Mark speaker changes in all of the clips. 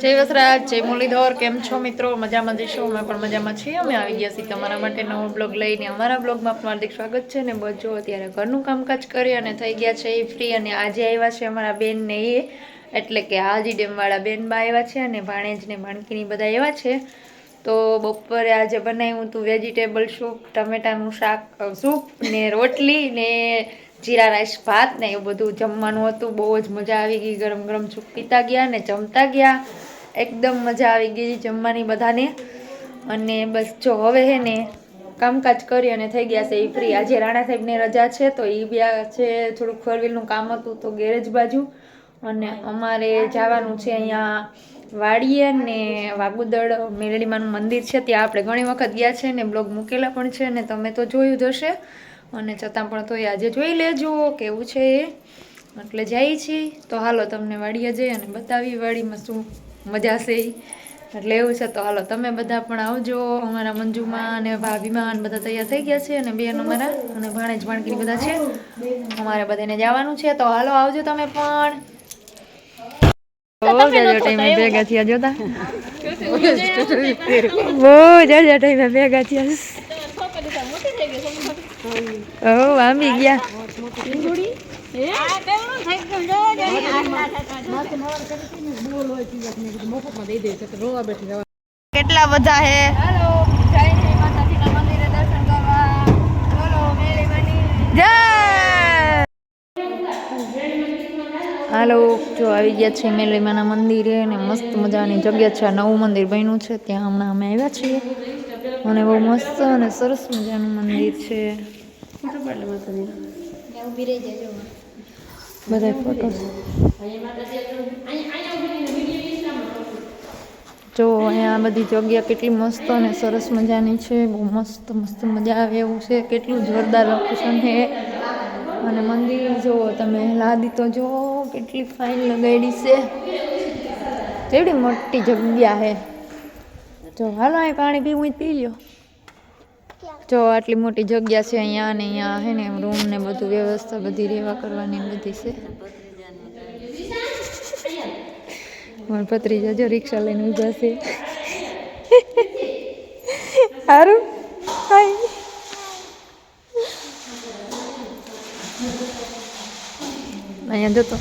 Speaker 1: જય વસરાજ, જય મુરલીધર, કેમ છો મિત્રો? મજામાં જઈશું અમે પણ મજામાં છીએ. અમે આવી ગયા છીએ તમારા માટે નવો બ્લોગ લઈને. અમારા બ્લોગમાં પણ હાર્દિક સ્વાગત છે ને બસ જો અત્યારે ઘરનું કામકાજ કરી અને થઈ ગયા છે એ ફ્રી અને આજે આવ્યા છે અમારા બેન ને એ. એટલે કે હાજી ડેમવાળા બેન બા આવ્યા છે અને ભાણેજ ને ભાણકીની બધા આવ્યા છે. તો બપોરે આજે બનાવ્યું હતું વેજીટેબલ સૂપ ટમેટાનું શાક સૂપ ને રોટલી ને જીરા રાઈસ ભાત ને એવું બધું જમવાનું હતું. બહુ જ મજા આવી ગઈ. ગરમ ગરમ સૂપ પીતા ગયા ને જમતા ગયા. એકદમ મજા આવી ગઈ જમવાની બધાને. અને બસ જો હવે હે ને કામકાજ કરી અને થઈ ગયા છે એ ફ્રી આજે રાણા સાહેબને રજા છે, તો એ બી છે થોડુંક ફોરવ્હીલનું કામ હતું, તો ગેરેજ બાજુ. અને અમારે જવાનું છે અહીંયા વાડીએ ને વાગુદળ મેલડીમાનું મંદિર છે, ત્યાં આપણે ઘણી વખત ગયા છે ને બ્લોગ મૂકેલા પણ છે ને તમે તો જોયું જ હશે. અને છતાં પણ તોય આજે જોઈ લેજો કેવું છે એ. એટલે જઈએ છીએ. તો હાલો તમને વાડીએ જઈ અને બતાવી વાડીમાં શું મજા છે એટલે એવું છે તો હાલો તમે બધા પણ આવજો અમારા મંજુમાં અને ભાભીમાં અને બધા તૈયાર થઈ ગયા છે અને બેન અમારા અને ભાણેજ ભાણકીની બધા છે. અમારે બધાને જવાનું છે તો હાલો આવજો તમે પણ. બહુ જાજો ટાઈમે ભેગા થયા જોતા. બહુ જાજા ટાઈમે ભેગા થયા. ઓ આંબી ગયા કેટલા બધા હે? હેલો જો આવી ગયા છે મેલીમાના મંદિરે ને મસ્ત મજાની જગ્યા છે. નવું મંદિર બન્યું છે. ત્યાં હમણાં અમે આવ્યા છીએ. અને બહુ મસ્ત અને સરસ મજાનું મંદિર છે. બધા ફોટો જો અહીંયા બધી જગ્યા કેટલી મસ્ત અને સરસ મજાની છે બહુ મસ્ત મસ્ત મજા આવે એવું છે કેટલું જોરદાર લોકેશન છે અને મંદિર જુઓ તમે લાદી તો જુઓ કેટલી ફાઇન લગાડી છે કેવડી મોટી જગ્યા છે જો હાલો અહીં પાણી પીવું પી લ્યો જો આટલી મોટી જગ્યા છે અહીંયા ને અહીંયા હે ને એમ રૂમ ને બધું વ્યવસ્થા બધી રહેવા કરવાની બધી છે. મારા ભત્રીજા જો રિક્ષા લઈને ઊભા છે. સારું હાય. અહીંયા જતો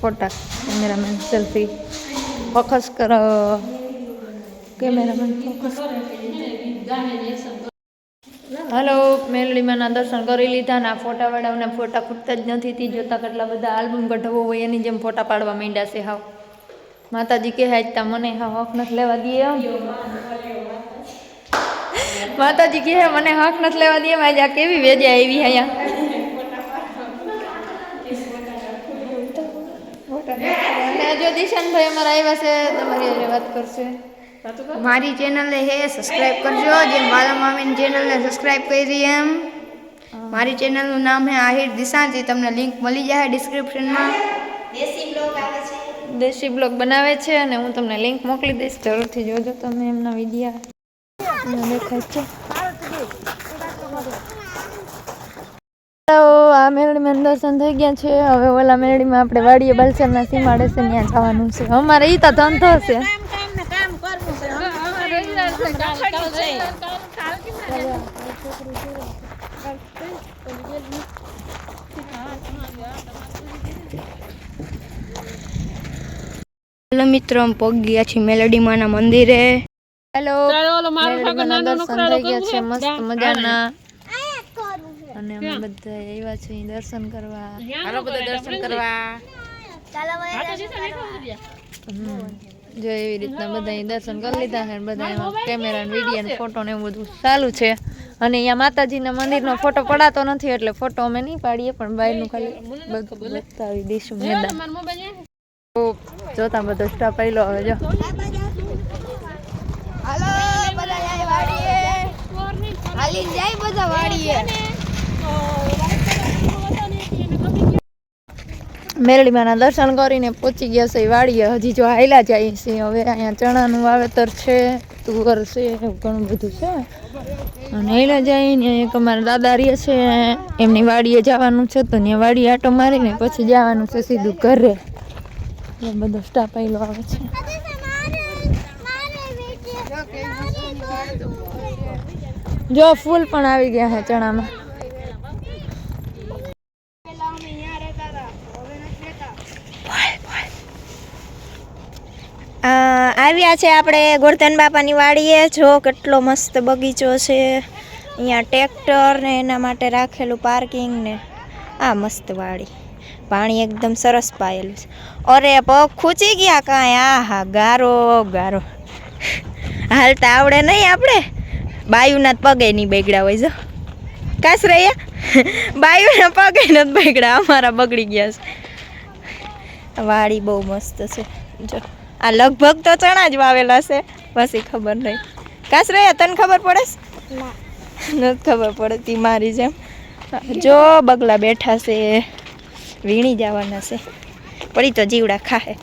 Speaker 1: ફોટા, કેમેરામેન સેલ્ફી, ફોકસ કરો. કેમેરામેન ફોકસ હલો મેલડીમાંના દર્શન કરી લીધા ના ફોટા વાળાઓના ફોટા ખૂટતા જ નથી. તી જોતા કેટલા બધા આલ્બમ કઢવો હોય એની જેમ ફોટા પાડવા માંડ્યા છે હાવ. માતાજી કે હાજતા મને હા હક નથી લેવા દે માતાજી કહે મને હક નથી લેવા દઈએ આજે આ કેવી વેજા આવી અહીંયા? જો દિશાનભાઈ અમારા આવ્યા છે તમારી વાત કરશે.
Speaker 2: મારી ચેનલને હે સબસ્ક્રાઇબ કરજો. જેમ બાલા મામીની ચેનલને સબસ્ક્રાઇબ કરી એમ. મારી ચેનલનું નામ હે આહિર દિશાંતિ તમને લિંક મળી જાય ડિસ્ક્રિપ્શનમાં
Speaker 1: દેશી બ્લોગ બનાવે છે અને હું તમને લિંક મોકલી દઈશ. જરૂરથી જોજો તમે એમના વિડીયા. દેખાય છે. આ મેરડીમાં દર્શન થઈ ગયા છે. હવે ઓલા મેરડીમાં આપણે વાડીએ બલસરના સીમાડે છે ત્યાં જવાનું છે. અમારે ઈ તો ધંધો છે.
Speaker 2: હેલો મિત્રો પગ ગયા છીએ મેલડી માના મંદિરે.
Speaker 1: હેલો. મેરડીમાંના દર્શન થઈ ગયા છે મસ્ત મજાના. અને અમે બધા આવ્યા છે દર્શન કરવા. હાલો બધા દર્શન કરવા. હમ. જો એવી રીતના બધા દર્શન કરી લીધા છે બધા કેમેરા ને વીડિયો ને ફોટો ને એવું બધું ચાલુ છે. અને અહીંયા માતાજીના મંદિરનો ફોટો પડાતો નથી, એટલે ફોટો અમે નહીં પાડીએ, પણ બહારનું ખાલી બતાવી દઈશું મેદાન. જોતા બધો સ્ટાફ આવેલો હવે, જો.
Speaker 2: હાલો બધા જાય વાડીએ. હાલી જાય બધા વાડીએ.
Speaker 1: મેરડીમાના દર્શન કરીને પહોંચી ગયા છે, વાડીએ. હજી જો હાયલા જાય છે, હવે અહીંયા ચણાનું વાવેતર છે, તુવર છે ઘણું બધું છે. અને હાયલા જઈને એક અમારા દાદા રહે છે, એમની વાડીએ જવાનું છે, તો ત્યાં વાડી આટો મારીને પછી જવાનું છે, સીધું ઘરે. એ બધો સ્ટાફ આવેલો આવે છે. જો, ફૂલ પણ આવી ગયા છે ચણામાં.
Speaker 3: આવ્યા છે આપણે ગોરધન બાપાની વાડીએ. જો કેટલો મસ્ત બગીચો છે. અહીંયા ટ્રેક્ટર ને એના માટે રાખેલું પાર્કિંગ ને આ મસ્ત વાડી. પાણી એકદમ સરસ પાયેલું છે. અરે પગ ખૂચી ગયા કાંઈ? આ હા ગારો. ગારો હાલતા આવડે નહીં આપણે. બાયુના પગે નહીં બગડ્યા હોય, જો. કાસ રહ્યા? બાયુના પગે નથી બગડ્યા અમારા બગડી ગયા છે. વાડી બહુ મસ્ત છે. જો. આ લગભગ તો ચણા જ વાવેલા છે. પછી ખબર નહીં. કાસરે તને ખબર પડે નથી ખબર પડતી મારી જેમ. જો બગલા બેઠા છે વીણી જવાના છે. પડી તો જીવડા ખાહે.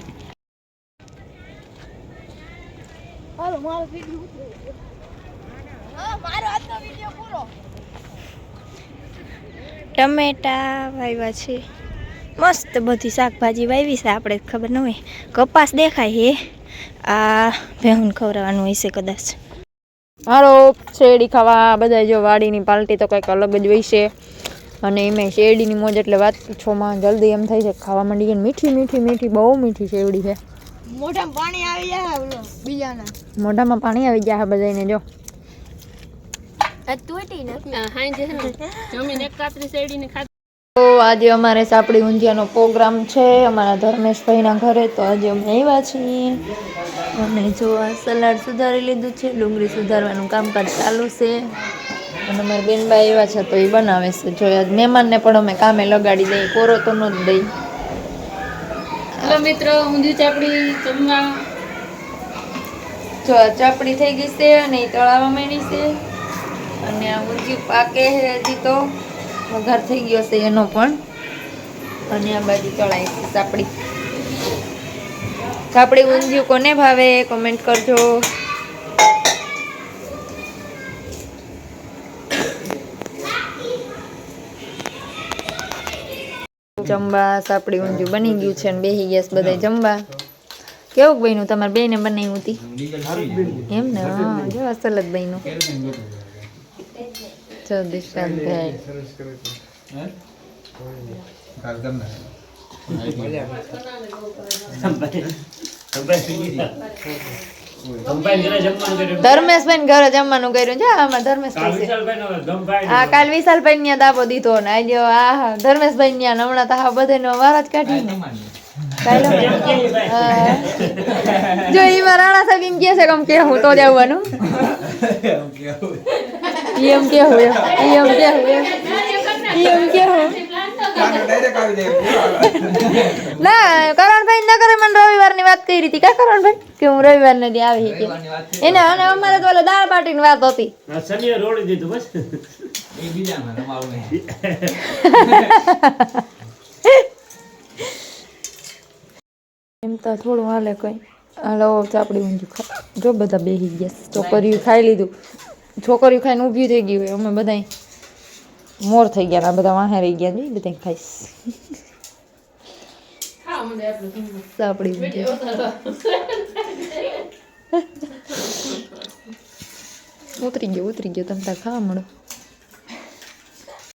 Speaker 3: ટમેટા વાવ્યા છે. મસ્ત બધી શાકભાજી વાવી છે આપણે ખબર ન હોય. કપાસ દેખાય હે. આ ભેહું ખવડાવવાનું હોય છે કદાચ.
Speaker 1: હારો શેરડી ખાવા બધા જો વાડીની પાલટી તો કંઈક અલગ જ હોય છે. અને એમાં શેરડીની મોજ એટલે વાત છોમાં જલ્દી એમ થાય છે ખાવા માંડી ગઈ મીઠી મીઠી મીઠી બહુ મીઠી શેરડી છે.
Speaker 2: મોઢામાં પાણી આવી જાય બીજાના.
Speaker 1: મોઢામાં પાણી આવી ગયા બધાને જો. તો આજે અમારે સાપડી ઊંધિયાનો પ્રોગ્રામ છે. અમારા ધર્મેશભાઈના ઘરે તો આજે અમે આવ્યા છીએ. અને જો આ સલાડ સુધારી લીધું છે ડુંગળી સુધારવાનું કામકાજ ચાલુ છે. અને અમારા બેનબાઈ એવા છે તો એ બનાવે છે. જો આજ મહેમાનને પણ અમે કામે લગાડી દઈએ કોરો તો ન જ દઈ
Speaker 4: હલો મિત્રો ઊંધિયું ચાપડી જમવા.
Speaker 1: જો આ ચાપડી થઈ ગઈ છે અને એ તળાવવા માંડી છે. અને આ ઊંધિયું પાકે છે હજી તો. વઘાર થઈ ગયો છે એનો પણ. અને આ બાજુ છે સાપડી. સાપડી ઊંધિયું કોને ભાવે? કોમેન્ટ કરજો. જમવા સાપડી ઊંધિયું બની ગયું છે ને બેહી ગયા છે બધા જમવા કેવું બન્યું? તમારે બેને બનાવ્યું હતી. એમ ને હા જો અસલ જ બન્યું. જો દિશાંતભાઈ ધર્મેશભાઈ ઘરે જમવાનું કર્યું છે? આમાં ધર્મેશભાઈ છે. હા કાલ વિશાલભાઈ ત્યાં દાબો દીધો ને. આજે આ હા ધર્મેશભાઈ ત્યાં હમણાં તો હા બધાનો વાર જ કાઢી. જો એમાં રાણા સાહેબ એમ કહે છે કે કે હું તો જવાનું ઈ એમ કે હું એમ કે હું એમ કે હું ના કરણભાઈ ના કરે મને રવિવારની વાત કરી હતી. કા કરણભાઈ કે હું રવિવાર ને આવી કે એને અને અમારે તો ઓલા દાળ બાટીની વાત હતી.
Speaker 4: શનિવાર રોડી દીધું બસ.
Speaker 1: એમ તો થોડું હાલે કઈ. હાલો ચાપડી ઊંધું ખા જો બધા બેસી ગયા. છોકરીઓ ખાઈ લીધું. છોકરીઓ ખાઈને ઊભી થઈ ગઈ હોય અમે બધા મોર થઈ ગયા બધા વાહે રહી ગયા જોઈ બધા. ખાઈશ ઉતરી ગયો ઉતરી ગયો તમે ત્યાં ખાવા મળો